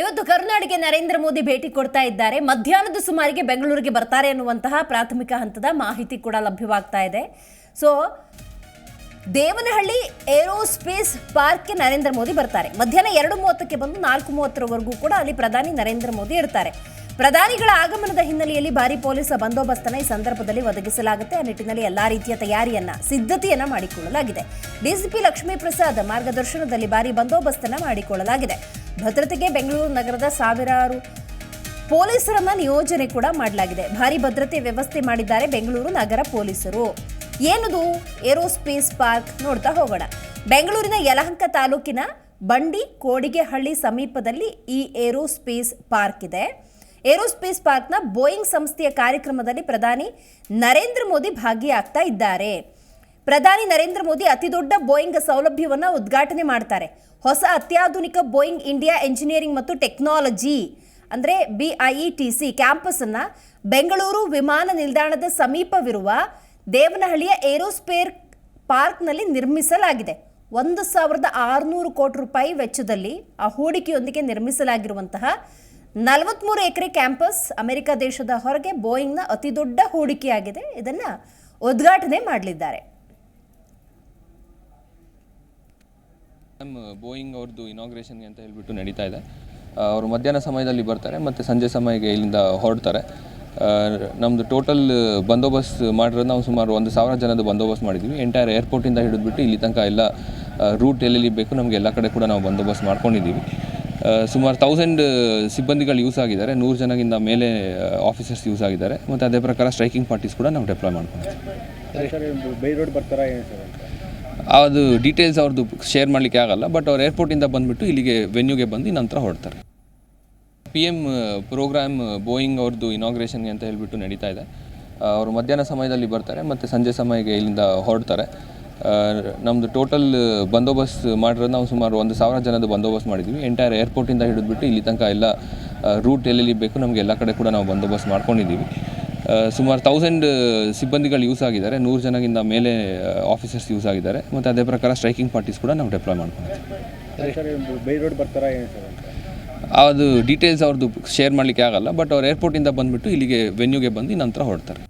ಇವತ್ತು ಕರುನಾಡಿಗೆ ನರೇಂದ್ರ ಮೋದಿ ಭೇಟಿ ಕೊಡ್ತಾ ಇದ್ದಾರೆ. ಮಧ್ಯಾಹ್ನದ ಸುಮಾರಿಗೆ ಬೆಂಗಳೂರಿಗೆ ಬರ್ತಾರೆ ಅನ್ನುವಂತಹ ಪ್ರಾಥಮಿಕ ಹಂತದ ಮಾಹಿತಿ ಕೂಡ ಲಭ್ಯವಾಗ್ತಾ ಇದೆ. ಸೊ ದೇವನಹಳ್ಳಿ ಏರೋಸ್ಪೇಸ್ ಪಾರ್ಕ್ಗೆ ನರೇಂದ್ರ ಮೋದಿ ಬರ್ತಾರೆ. ಮಧ್ಯಾಹ್ನ ಎರಡು ಮೂವತ್ತಕ್ಕೆ ಬಂದು ನಾಲ್ಕು ಮೂವತ್ತರವರೆಗೂ ಕೂಡ ಅಲ್ಲಿ ಪ್ರಧಾನಿ ನರೇಂದ್ರ ಮೋದಿ ಇರ್ತಾರೆ. ಪ್ರಧಾನಿಗಳ ಆಗಮನದ ಹಿನ್ನೆಲೆಯಲ್ಲಿ ಭಾರಿ ಪೊಲೀಸ್ ಬಂದೋಬಸ್ತನ್ನು ಈ ಸಂದರ್ಭದಲ್ಲಿ ಒದಗಿಸಲಾಗುತ್ತೆ. ಆ ನಿಟ್ಟಿನಲ್ಲಿ ಎಲ್ಲಾ ರೀತಿಯ ತಯಾರಿಯನ್ನ, ಸಿದ್ಧತೆಯನ್ನ ಮಾಡಿಕೊಳ್ಳಲಾಗಿದೆ. ಡಿಸಿಪಿ ಲಕ್ಷ್ಮೀ ಪ್ರಸಾದ್ ಮಾರ್ಗದರ್ಶನದಲ್ಲಿ ಭಾರಿ ಬಂದೋಬಸ್ತನ್ನು ಮಾಡಿಕೊಳ್ಳಲಾಗಿದೆ. ಭದ್ರತೆಗೆ ಬೆಂಗಳೂರು ನಗರದ ಸಾವಿರಾರು ಪೊಲೀಸರನ್ನ ನಿಯೋಜನೆ ಕೂಡ ಮಾಡಲಾಗಿದೆ. ಭಾರಿ ಭದ್ರತೆ ವ್ಯವಸ್ಥೆ ಮಾಡಿದ್ದಾರೆ ಬೆಂಗಳೂರು ನಗರ ಪೊಲೀಸರು. ಏನದು? ಏರೋಸ್ಪೇಸ್ ಪಾರ್ಕ್ ನೋಡ್ತಾ ಹೋಗೋಣ. ಬೆಂಗಳೂರಿನ ಯಲಹಂಕ ತಾಲೂಕಿನ ಬಂಡಿ ಕೋಡಿಗೆಹಳ್ಳಿ ಸಮೀಪದಲ್ಲಿ ಈ ಏರೋಸ್ಪೇಸ್ ಪಾರ್ಕ್ ಇದೆ. ಏರೋಸ್ಪೇಸ್ ಪಾರ್ಕ್ನ ಬೋಯಿಂಗ್ ಸಂಸ್ಥೆಯ ಕಾರ್ಯಕ್ರಮದಲ್ಲಿ ಪ್ರಧಾನಿ ನರೇಂದ್ರ ಮೋದಿ ಭಾಗಿಯಾಗ್ತಾ ಇದ್ದಾರೆ. ಪ್ರಧಾನಿ ನರೇಂದ್ರ ಮೋದಿ ಅತಿದೊಡ್ಡ ಬೋಯಿಂಗ್ ಸೌಲಭ್ಯವನ್ನು ಉದ್ಘಾಟನೆ ಮಾಡ್ತಾರೆ. ಹೊಸ ಅತ್ಯಾಧುನಿಕ ಬೋಯಿಂಗ್ ಇಂಡಿಯಾ ಎಂಜಿನಿಯರಿಂಗ್ ಮತ್ತು ಟೆಕ್ನಾಲಜಿ, ಅಂದರೆ B I E T C ಕ್ಯಾಂಪಸನ್ನು Bengaluru ವಿಮಾನ ನಿಲ್ದಾಣದ ಸಮೀಪವಿರುವ ದೇವನಹಳ್ಳಿಯ ಏರೋಸ್ಪೇರ್ ಪಾರ್ಕ್ನಲ್ಲಿ ನಿರ್ಮಿಸಲಾಗಿದೆ. ಒಂದು ಸಾವಿರದ ಆರುನೂರು ಕೋಟಿ ರೂಪಾಯಿ ವೆಚ್ಚದಲ್ಲಿ ಆ ಹೂಡಿಕೆಯೊಂದಿಗೆ ನಿರ್ಮಿಸಲಾಗಿರುವಂತಹ ನಲವತ್ಮೂರು ಎಕರೆ ಕ್ಯಾಂಪಸ್ ಅಮೆರಿಕ ದೇಶದ ಹೊರಗೆ ಬೋಯಿಂಗ್ನ ಅತಿದೊಡ್ಡ ಹೂಡಿಕೆಯಾಗಿದೆ. ಇದನ್ನು ಉದ್ಘಾಟನೆ ಮಾಡಲಿದ್ದಾರೆ. ಮ್ಯಾಮ್ ಬೋಯಿಂಗ್ ಅವ್ರದ್ದು ಇನಾಗ್ರೇಷನ್ಗೆ ಅಂತ ಹೇಳಿಬಿಟ್ಟು ನಡೀತಾ ಇದೆ. ಅವರು ಮಧ್ಯಾಹ್ನ ಸಮಯದಲ್ಲಿ ಬರ್ತಾರೆ, ಮತ್ತು ಸಂಜೆ ಸಮಯಕ್ಕೆ ಇಲ್ಲಿಂದ ಹೊರಡ್ತಾರೆ. ನಮ್ಮದು ಟೋಟಲ್ ಬಂದೋಬಸ್ತ್ ಮಾಡಿರೋದು ನಾವು ಸುಮಾರು ಒಂದು ಸಾವಿರ ಜನದ ಬಂದೋಬಸ್ತ್ ಮಾಡಿದ್ವಿ ಎಂಟೈರ್ ಏರ್ಪೋರ್ಟಿಂದ ಹಿಡಿದ್ಬಿಟ್ಟು ಇಲ್ಲಿ ತನಕ ಎಲ್ಲ ರೂಟ್ ಎಲ್ಲೆಲ್ಲಿ ಬೇಕು ನಮಗೆ ಎಲ್ಲ ಕಡೆ ಕೂಡ ನಾವು ಬಂದೋಬಸ್ತ್ ಮಾಡ್ಕೊಂಡಿದ್ದೀವಿ. ಸುಮಾರು ತೌಸಂಡ್ ಸಿಬ್ಬಂದಿಗಳು ಯೂಸ್ ಆಗಿದ್ದಾರೆ. ನೂರು ಜನಗಿಂತ ಮೇಲೆ ಆಫೀಸರ್ಸ್ ಯೂಸ್ ಆಗಿದ್ದಾರೆ. ಮತ್ತು ಅದೇ ಪ್ರಕಾರ ಸ್ಟ್ರೈಕಿಂಗ್ ಪಾರ್ಟೀಸ್ ಕೂಡ ನಾವು ಡೆಪ್ಲಾಯ್ ಮಾಡ್ಕೊಂಡಿದ್ದೀವಿ. ಅದು ಡೀಟೇಲ್ಸ್ ಅವ್ರದ್ದು ಶೇರ್ ಮಾಡಲಿಕ್ಕೆ ಆಗಲ್ಲ ಬಟ್ ಅವ್ರು ಏರ್ಪೋರ್ಟಿಂದ ಬಂದುಬಿಟ್ಟು ಇಲ್ಲಿಗೆ ವೆನ್ಯೂಗೆ ಬಂದು ನಂತರ ಹೊರಡ್ತಾರೆ. ಪಿ ಎಂ ಪ್ರೋಗ್ರಾಮ್ ಬೋಯಿಂಗ್ ಅವ್ರದ್ದು ಇನಾಗ್ರೇಷನ್ಗೆ ಅಂತ ಹೇಳಿಬಿಟ್ಟು ನಡೀತಾ ಇದೆ. ಆ, ಅವರು ಮಧ್ಯಾಹ್ನ ಸಮಯದಲ್ಲಿ ಬರ್ತಾರೆ ಮತ್ತು ಸಂಜೆ ಸಮಯಕ್ಕೆ ಇಲ್ಲಿಂದ ಹೊರಡ್ತಾರೆ. ನಮ್ಮದು ಟೋಟಲ್ ಬಂದೋಬಸ್ತ್ ಮಾಡಿರೋದು ನಾವು ಸುಮಾರು ಒಂದು ಸಾವಿರ ಜನದ ಬಂದೋಬಸ್ತ್ ಮಾಡಿದ್ವಿ. ಎಂಟೈರ್ ಏರ್ಪೋರ್ಟಿಂದ ಹಿಡಿದ್ಬಿಟ್ಟು ಇಲ್ಲಿ ತನಕ ಎಲ್ಲ ರೂಟ್ ಎಲ್ಲೆಲ್ಲಿ ಬೇಕು ನಮಗೆ ಎಲ್ಲ ಕಡೆ ಕೂಡ ನಾವು ಬಂದೋಬಸ್ತ್ ಮಾಡ್ಕೊಂಡಿದ್ದೀವಿ ಸುಮಾರು ತೌಸಂಡ್ ಸಿಬ್ಬಂದಿಗಳು ಯೂಸ್ ಆಗಿದ್ದಾರೆ. ನೂರು ಜನಗಿಂತ ಮೇಲೆ ಆಫೀಸರ್ಸ್ ಯೂಸ್ ಆಗಿದ್ದಾರೆ. ಮತ್ತು ಅದೇ ಪ್ರಕಾರ ಸ್ಟ್ರೈಕಿಂಗ್ ಪಾರ್ಟೀಸ್ ಕೂಡ ನಾವು ಡೆಪ್ಲಾಯ್ ಮಾಡ್ಕೊಂಡಿದ್ದೀವಿ. ಅದು ಡೀಟೇಲ್ಸ್ ಅವ್ರದ್ದು ಶೇರ್ ಮಾಡಲಿಕ್ಕೆ ಆಗಲ್ಲ ಬಟ್ ಅವ್ರು ಏರ್ಪೋರ್ಟಿಂದ ಬಂದುಬಿಟ್ಟು ಇಲ್ಲಿಗೆ ವೆನ್ಯೂಗೆ ಬಂದು ನಂತರ ಹೊರಡ್ತಾರೆ.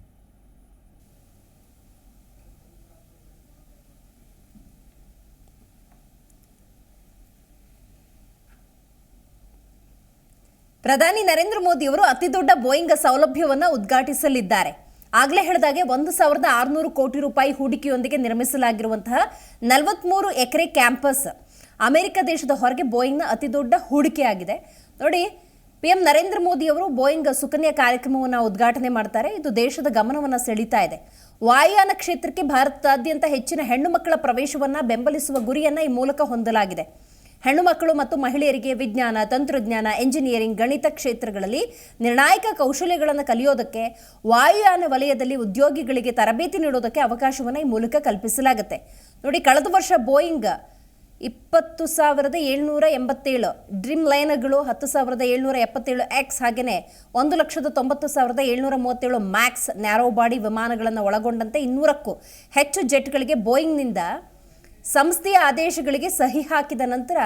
ಪ್ರಧಾನಿ ನರೇಂದ್ರ ಮೋದಿ ಅವರು ಅತಿದೊಡ್ಡ ಬೋಯಿಂಗ್ ಸೌಲಭ್ಯವನ್ನು ಉದ್ಘಾಟಿಸಲಿದ್ದಾರೆ. ಆಗಲೇ ಹೇಳಿದಾಗೆ ಒಂದು ಸಾವಿರದ ಆರುನೂರು ಕೋಟಿ ರೂಪಾಯಿ ಹೂಡಿಕೆಯೊಂದಿಗೆ ನಿರ್ಮಿಸಲಾಗಿರುವಂತಹ ನಲವತ್ಮೂರು ಎಕರೆ ಕ್ಯಾಂಪಸ್ ಅಮೆರಿಕ ದೇಶದ ಹೊರಗೆ ಬೋಯಿಂಗ್ನ ಅತಿದೊಡ್ಡ ಹೂಡಿಕೆಯಾಗಿದೆ. ನೋಡಿ ಪಿ ಎಂ ನರೇಂದ್ರ ಮೋದಿ ಅವರು ಬೋಯಿಂಗ್ ಸುಕನ್ಯಾ ಕಾರ್ಯಕ್ರಮವನ್ನು ಉದ್ಘಾಟನೆ ಮಾಡ್ತಾರೆ. ಇದು ದೇಶದ ಗಮನವನ್ನು ಸೆಳೀತಾ ಇದೆ. ವಾಯುಯಾನ ಕ್ಷೇತ್ರಕ್ಕೆ ಭಾರತದಾದ್ಯಂತ ಹೆಚ್ಚಿನ ಹೆಣ್ಣು ಮಕ್ಕಳ ಪ್ರವೇಶವನ್ನು ಬೆಂಬಲಿಸುವ ಗುರಿಯನ್ನು ಈ ಮೂಲಕ ಹೊಂದಲಾಗಿದೆ. ಹೆಣ್ಣು ಮಕ್ಕಳು ಮತ್ತು ಮಹಿಳೆಯರಿಗೆ ವಿಜ್ಞಾನ, ತಂತ್ರಜ್ಞಾನ ಎಂಜಿನಿಯರಿಂಗ್ ಗಣಿತ ಕ್ಷೇತ್ರಗಳಲ್ಲಿ ನಿರ್ಣಾಯಕ ಕೌಶಲ್ಯಗಳನ್ನು ಕಲಿಯೋದಕ್ಕೆ ವಾಯುಯಾನ ವಲಯದಲ್ಲಿ ಉದ್ಯೋಗಿಗಳಿಗೆ ತರಬೇತಿ ನೀಡೋದಕ್ಕೆ ಅವಕಾಶವನ್ನು ಈ ಮೂಲಕ ಕಲ್ಪಿಸಲಾಗುತ್ತೆ. ನೋಡಿ, ಕಳೆದ ವರ್ಷ ಬೋಯಿಂಗ್ ಇಪ್ಪತ್ತು ಸಾವಿರದ ಏಳ್ನೂರ ಎಂಬತ್ತೇಳು, ಡ್ರೀಮ್ ಲೈನರ್ಗಳು ಹತ್ತು ಸಾವಿರದ ಏಳ್ನೂರ ಎಪ್ಪತ್ತೇಳು ಎಕ್ಸ್ ಹಾಗೆಯೇ ಒಂದು ಲಕ್ಷದ ತೊಂಬತ್ತು ಸಾವಿರದ ಏಳ್ನೂರ ಮೂವತ್ತೇಳು ಮ್ಯಾಕ್ಸ್ ನ್ಯಾರೋ ಬಾಡಿ ವಿಮಾನಗಳನ್ನು ಒಳಗೊಂಡಂತೆ ಇನ್ನೂರಕ್ಕೂ ಹೆಚ್ಚು ಜೆಟ್ಗಳಿಗೆ ಬೋಯಿಂಗ್ನಿಂದ ಸಂಸ್ಥೆಯ ಆದೇಶಗಳಿಗೆ ಸಹಿ ಹಾಕಿದ ನಂತರ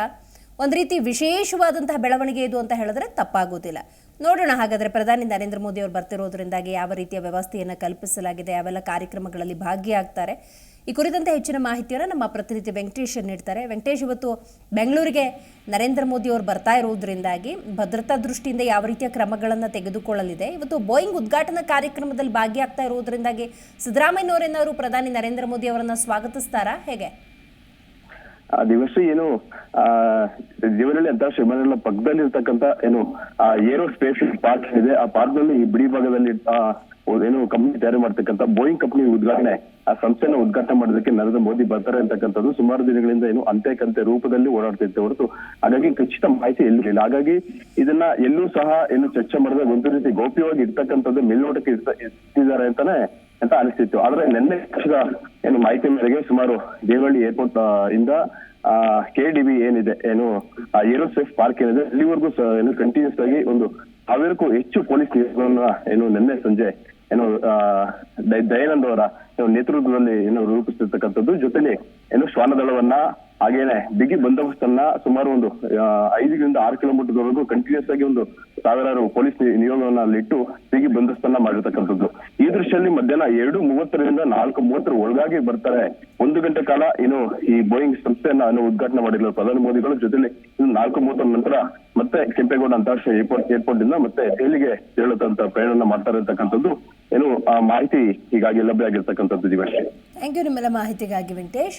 ಒಂದು ರೀತಿ ವಿಶೇಷವಾದಂತಹ ಬೆಳವಣಿಗೆ ಇದು ಅಂತ ಹೇಳಿದ್ರೆ ತಪ್ಪಾಗೋದಿಲ್ಲ ನೋಡೋಣ ಹಾಗಾದರೆ ಪ್ರಧಾನಿ ನರೇಂದ್ರ ಮೋದಿ ಅವರು ಬರ್ತಿರೋದ್ರಿಂದಾಗಿ ಯಾವ ರೀತಿಯ ವ್ಯವಸ್ಥೆಯನ್ನು ಕಲ್ಪಿಸಲಾಗಿದೆ ಯಾವೆಲ್ಲ ಕಾರ್ಯಕ್ರಮಗಳಲ್ಲಿ ಭಾಗಿಯಾಗ್ತಾರೆ. ಈ ಕುರಿತಂತೆ ಹೆಚ್ಚಿನ ಮಾಹಿತಿಯನ್ನು ನಮ್ಮ ಪ್ರತಿನಿಧಿ ವೆಂಕಟೇಶ್ ನೀಡ್ತಾರೆ. ವೆಂಕಟೇಶ್, ಇವತ್ತು ಬೆಂಗಳೂರಿಗೆ ನರೇಂದ್ರ ಮೋದಿ ಅವರು ಬರ್ತಾ ಇರುವುದರಿಂದಾಗಿ ಭದ್ರತಾ ದೃಷ್ಟಿಯಿಂದ ಯಾವ ರೀತಿಯ ಕ್ರಮಗಳನ್ನು ತೆಗೆದುಕೊಳ್ಳಲಿದೆ, ಇವತ್ತು ಬೋಯಿಂಗ್ ಉದ್ಘಾಟನಾ ಕಾರ್ಯಕ್ರಮದಲ್ಲಿ ಭಾಗಿಯಾಗ್ತಾ ಇರುವುದರಿಂದಾಗಿ ಸಿದ್ದರಾಮಯ್ಯನವರೇನಾದ್ರು ಪ್ರಧಾನಿ ನರೇಂದ್ರ ಮೋದಿ ಅವರನ್ನು ಸ್ವಾಗತಿಸ್ತಾರಾ? ಹೇಗೆ? ಆ ದಿವಸ ಏನು, ಆ ದೇವರಲ್ಲಿ ಅಂತ ಶಿವಮನೆಲ್ಲ ಪಕ್ಕದಲ್ಲಿ ಇರ್ತಕ್ಕಂತ ಏನು, ಆ, ಏರೋ ಸ್ಪೇಸ್ ಪಾರ್ಕ್ ಇದೆ. ಆ ಪಾರ್ಕ್ನಲ್ಲಿ ಈ ಬಿಡಿ ಭಾಗದಲ್ಲಿ ಏನು ಕಂಪ್ನಿ ತಯಾರು ಮಾಡ್ತಕ್ಕಂತ ಬೋಯಿಂಗ್ ಕಂಪ್ನಿ ಉದ್ಘಾಟನೆ, ಆ ಸಂಸ್ಥೆನ ಉದ್ಘಾಟನೆ ಮಾಡೋದಕ್ಕೆ ನರೇಂದ್ರ ಮೋದಿ ಬರ್ತಾರೆ ಅಂತಕ್ಕಂಥದ್ದು. ಸುಮಾರು ದಿನಗಳಿಂದ ಏನು ಅಂತೆ ಕಂತೆ ರೂಪದಲ್ಲಿ ಓಡಾಡ್ತಿತ್ತು ಹೊರತು ಹಾಗಾಗಿ ಖಚಿತ ಮಾಹಿತಿ ಎಲ್ಲಿರಲಿಲ್ಲ ಹಾಗಾಗಿ ಇದನ್ನ ಎಲ್ಲೂ ಸಹ ಏನು ಚರ್ಚೆ ಮಾಡಿದ್ರೆ ಒಂದು ರೀತಿ ಗೌಪ್ಯವಾಗಿ ಇರ್ತಕ್ಕಂಥದ್ದು ಮೇಲ್ನೋಟಕ್ಕೆ ಇರ್ತ- ಇರ್ತಿದ್ದಾರೆ ಅಂತಾನೆ ಅಂತ ಅನಿಸ್ತಿತ್ತು. ಆದ್ರೆ ನಿನ್ನೆ ಏನು ಮಾಹಿತಿ ಮೇರೆಗೆ ಸುಮಾರು ದೇವಳ್ಳಿ ಏರ್ಪೋರ್ಟ್ ಇಂದ ಕೆ ಡಿ ಬಿ ಏನಿದೆ, ಏನು ಏರೋಸ್ಪೇಸ್ ಪಾರ್ಕ್ ಏನಿದೆ, ಅಲ್ಲಿವರೆಗೂ ಏನು ಕಂಟಿನ್ಯೂಸ್ ಆಗಿ ಒಂದು ಸಾವಿರಕ್ಕೂ ಹೆಚ್ಚು ಪೊಲೀಸ್ ಏನು ನಿನ್ನೆ ಸಂಜೆ ಏನು ದಯಾನಂದ್ ಅವರ ನೇತೃತ್ವದಲ್ಲಿ ಏನು ರೂಪಿಸಿರ್ತಕ್ಕಂಥದ್ದು, ಜೊತೆಲಿ ಏನು ಶ್ವಾನದಳವನ್ನ ಹಾಗೇನೆ, ಬಿಗಿ ಬಂದೋಬಸ್ತನ್ನ ಸುಮಾರು ಒಂದು ಐದರಿಂದ ಆರು ಕಿಲೋಮೀಟರ್ ವರೆಗೂ ಕಂಟಿನ್ಯೂಸ್ ಆಗಿ ಒಂದು ಸಾವಿರಾರು ಪೊಲೀಸ್ ನಿಯೋಗವನ್ನ ಅಲ್ಲಿಟ್ಟು ಬಿಗಿ ಬಂದೋಬಸ್ತನ್ನ ಮಾಡಿರ್ತಕ್ಕಂಥದ್ದು. ಈ ದೃಶ್ಯದಲ್ಲಿ ಮಧ್ಯಾಹ್ನ ಎರಡು ಮೂವತ್ತರಿಂದ ನಾಲ್ಕು ಮೂವತ್ತರ ಒಳಗಾಗಿ ಬರ್ತಾರೆ. ಒಂದು ಗಂಟೆ ಕಾಲ ಏನು ಈ ಬೋಯಿಂಗ್ ಸಂಸ್ಥೆಯನ್ನ ಉದ್ಘಾಟನೆ ಮಾಡಿದ್ರು ಪ್ರಧಾನಿ ಮೋದಿಗಳು, ಜೊತೆಲಿ ನಾಲ್ಕು ಮೂವತ್ತರ ನಂತರ ಮತ್ತೆ ಕೆಂಪೇಗೌಡ ಅಂತಾರಾಷ್ಟ್ರೀಯ ಏರ್ಪೋರ್ಟ್ ಏರ್ಪೋರ್ಟ್ ಇಂದ ಮತ್ತೆ ದೆಹಲಿಗೆ ತೆರಳುತ್ತಂತ ಪ್ರಯಾಣ ಮಾಡ್ತಾರೆ ಅಂತಕ್ಕಂಥದ್ದು. ಏನು ಆ ಮಾಹಿತಿ ಹೀಗಾಗಿ ಲಭ್ಯ ಆಗಿರ್ತಕ್ಕಂಥದ್ದು ದಿವಸ ಮಾಹಿತಿಗಾಗಿ ವೆಂಕಟೇಶ್.